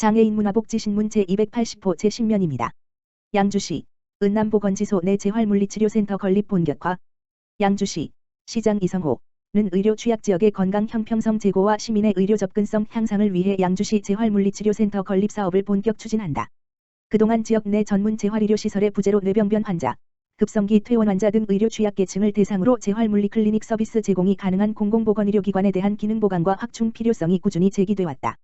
장애인 문화복지신문 제280호 제10면입니다. 양주시 은남보건지소 내 재활물리치료센터 건립 본격화 양주시 시장 이성호는 의료 취약 지역의 건강 형평성 제고와 시민의 의료 접근성 향상을 위해 양주시 재활물리치료센터 건립 사업을 본격 추진한다. 그동안 지역 내 전문 재활의료시설의 부재로 뇌병변 환자, 급성기 퇴원 환자 등 의료 취약 계층을 대상으로 재활물리 클리닉 서비스 제공이 가능한 공공보건의료기관에 대한 기능 보강과 확충 필요성이 꾸준히 제기돼 왔다.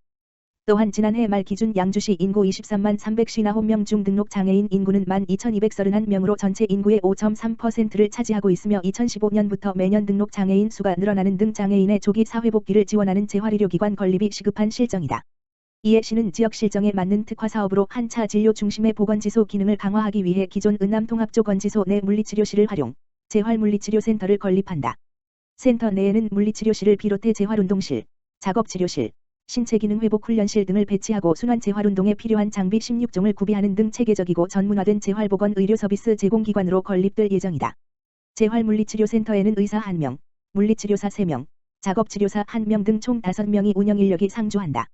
또한 지난해 말 기준 양주시 인구 23만 359명 중 등록 장애인 인구는 1만 2,231명으로 전체 인구의 5.3%를 차지하고 있으며 2015년부터 매년 등록 장애인 수가 늘어나는 등 장애인의 조기 사회복귀를 지원하는 재활의료기관 건립이 시급한 실정이다. 이에 시는 지역 실정에 맞는 특화 사업으로 한차 진료 중심의 보건지소 기능을 강화하기 위해 기존 은남통합조 건지소 내 물리치료실을 활용, 재활물리치료센터를 건립한다. 센터 내에는 물리치료실을 비롯해 재활운동실, 작업치료실, 신체 기능 회복 훈련실 등을 배치하고 순환 재활 운동에 필요한 장비 16종을 구비하는 등 체계적이고 전문화된 재활 보건 의료 서비스 제공 기관으로 건립될 예정이다. 재활 물리치료 센터에는 의사 1명, 물리치료사 3명, 작업치료사 1명 등 총 5명이 운영 인력이 상주한다.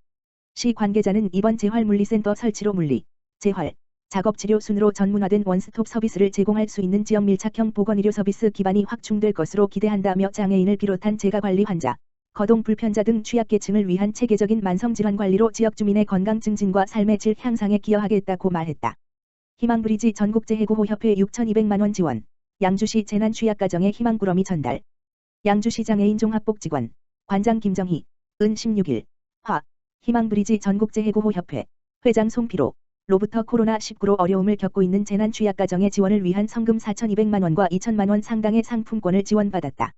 시 관계자는 이번 재활 물리센터 설치로 물리, 재활, 작업치료 순으로 전문화된 원스톱 서비스를 제공할 수 있는 지역 밀착형 보건의료 서비스 기반이 확충될 것으로 기대한다며 장애인을 비롯한 재가관리 환자, 거동 불편자 등 취약계층을 위한 체계적인 만성질환 관리로 지역 주민의 건강 증진과 삶의 질 향상에 기여하겠다고 말했다. 희망브리지 전국재해구호협회 6,200만원 지원, 양주시 재난취약가정의 희망꾸러미 전달, 양주시 장애인 종합복지관, 관장 김정희, 은 16일, 화, 희망브리지 전국재해구호협회, 회장 송피로, 로부터 코로나19로 어려움을 겪고 있는 재난취약가정의 지원을 위한 성금 4,200만원과 2천만원 상당의 상품권을 지원받았다.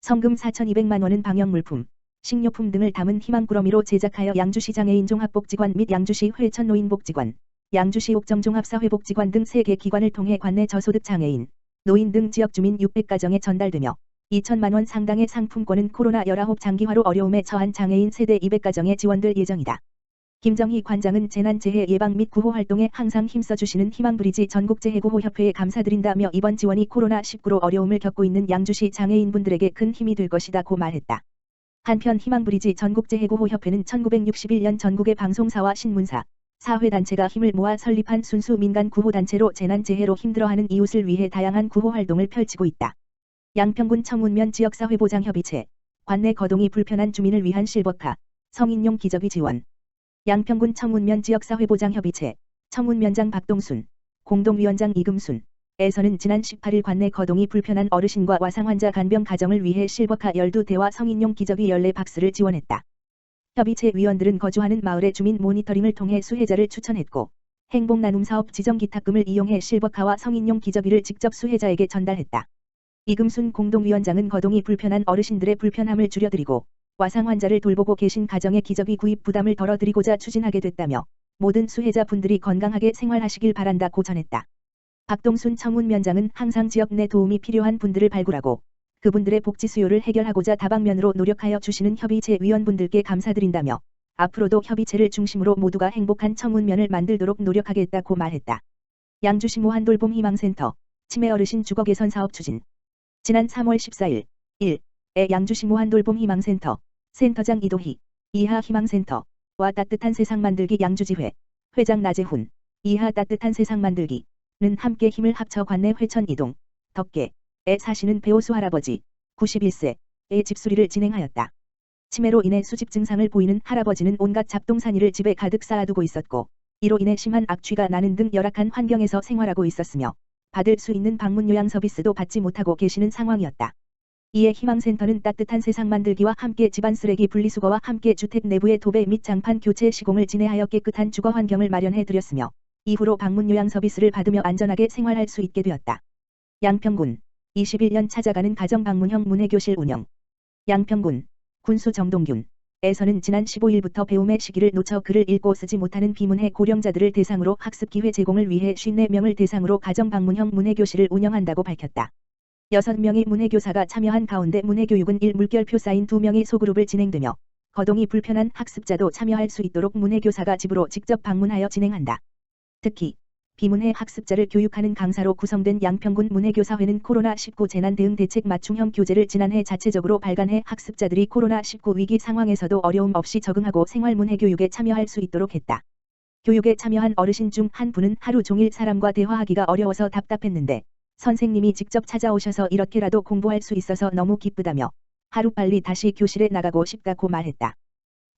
성금 4,200만 원은 방역물품, 식료품 등을 담은 희망꾸러미로 제작하여 양주시 장애인 종합복지관 및 양주시 회천노인복지관, 양주시 옥정종합사회복지관 등 3개 기관을 통해 관내 저소득 장애인, 노인 등 지역 주민 600가정에 전달되며 2천만 원 상당의 상품권은 코로나19 장기화로 어려움에 처한 장애인 세대 200가정에 지원될 예정이다. 김정희 관장은 재난재해 예방 및 구호 활동에 항상 힘써주시는 희망브리지 전국재해구호협회에 감사드린다며 이번 지원이 코로나19로 어려움을 겪고 있는 양주시 장애인분들에게 큰 힘이 될 것이다고 말했다. 한편 희망브리지 전국재해구호협회는 1961년 전국의 방송사와 신문사, 사회단체가 힘을 모아 설립한 순수 민간 구호단체로 재난재해로 힘들어하는 이웃을 위해 다양한 구호 활동을 펼치고 있다. 양평군 청운면 지역사회보장협의체, 관내 거동이 불편한 주민을 위한 실버카, 성인용 기저귀 지원, 양평군 청운면 지역사회보장협의체, 청운면장 박동순, 공동위원장 이금순, 에서는 지난 18일 관내 거동이 불편한 어르신과 와상 환자 간병 가정을 위해 실버카 12대와 성인용 기저귀 14박스를 지원했다. 협의체 위원들은 거주하는 마을의 주민 모니터링을 통해 수혜자를 추천했고, 행복 나눔 사업 지정 기탁금을 이용해 실버카와 성인용 기저귀를 직접 수혜자에게 전달했다. 이금순 공동위원장은 거동이 불편한 어르신들의 불편함을 줄여드리고 와상 환자를 돌보고 계신 가정의 기저귀 구입 부담을 덜어드리고자 추진하게 됐다며 모든 수혜자 분들이 건강하게 생활하시길 바란다고 전했다. 박동순 청운면장은 항상 지역 내 도움이 필요한 분들을 발굴하고 그분들의 복지 수요를 해결하고자 다방면으로 노력하여 주시는 협의체 위원분들께 감사드린다며 앞으로도 협의체를 중심으로 모두가 행복한 청운면을 만들도록 노력하겠다고 말했다. 양주시 모한돌봄 희망센터 치매 어르신 주거 개선 사업 추진 지난 3월 14일 1 에 양주시 모한돌봄 희망센터 센터장 이도희, 이하 희망센터와 따뜻한 세상 만들기 양주지회, 회장 나재훈, 이하 따뜻한 세상 만들기는 함께 힘을 합쳐 관내 회천 이동, 덕계에 사시는 배우수 할아버지, 91세의 집수리를 진행하였다. 치매로 인해 수집 증상을 보이는 할아버지는 온갖 잡동사니를 집에 가득 쌓아두고 있었고, 이로 인해 심한 악취가 나는 등 열악한 환경에서 생활하고 있었으며, 받을 수 있는 방문 요양 서비스도 받지 못하고 계시는 상황이었다. 이에 희망센터는 따뜻한 세상 만들기와 함께 집안 쓰레기 분리수거와 함께 주택 내부의 도배 및 장판 교체 시공을 진행하여 깨끗한 주거 환경을 마련해 드렸으며 이후로 방문 요양 서비스를 받으며 안전하게 생활할 수 있게 되었다. 양평군 21년 찾아가는 가정 방문형 문해교실 운영 양평군 군수 정동균 에서는 지난 15일부터 배움의 시기를 놓쳐 글을 읽고 쓰지 못하는 비문해 고령자들을 대상으로 학습 기회 제공을 위해 54명을 대상으로 가정 방문형 문해교실을 운영한다고 밝혔다. 6명의 문해교사가 참여한 가운데 문해교육은 1물결표 쌓인 2명의 소그룹을 진행되며 거동이 불편한 학습자도 참여할 수 있도록 문해교사가 집으로 직접 방문하여 진행한다. 특히 비문해 학습자를 교육하는 강사로 구성된 양평군 문해교사회는 코로나19 재난 대응 대책 맞춤형 교재를 지난해 자체적으로 발간해 학습자들이 코로나19 위기 상황에서도 어려움 없이 적응하고 생활 문해교육에 참여할 수 있도록 했다. 교육에 참여한 어르신 중 한 분은 하루 종일 사람과 대화하기가 어려워서 답답했는데 선생님이 직접 찾아오셔서 이렇게라도 공부할 수 있어서 너무 기쁘다며 하루빨리 다시 교실에 나가고 싶다고 말했다.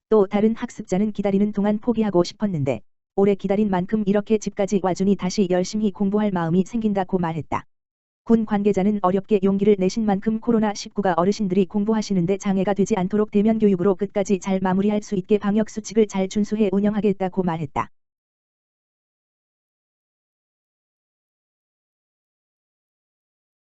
또 다른 학습자는 기다리는 동안 포기하고 싶었는데 오래 기다린 만큼 이렇게 집까지 와주니 다시 열심히 공부할 마음이 생긴다고 말했다. 군 관계자는 어렵게 용기를 내신 만큼 코로나19가 어르신들이 공부하시는데 장애가 되지 않도록 대면 교육으로 끝까지 잘 마무리할 수 있게 방역 수칙을 잘 준수해 운영하겠다고 말했다.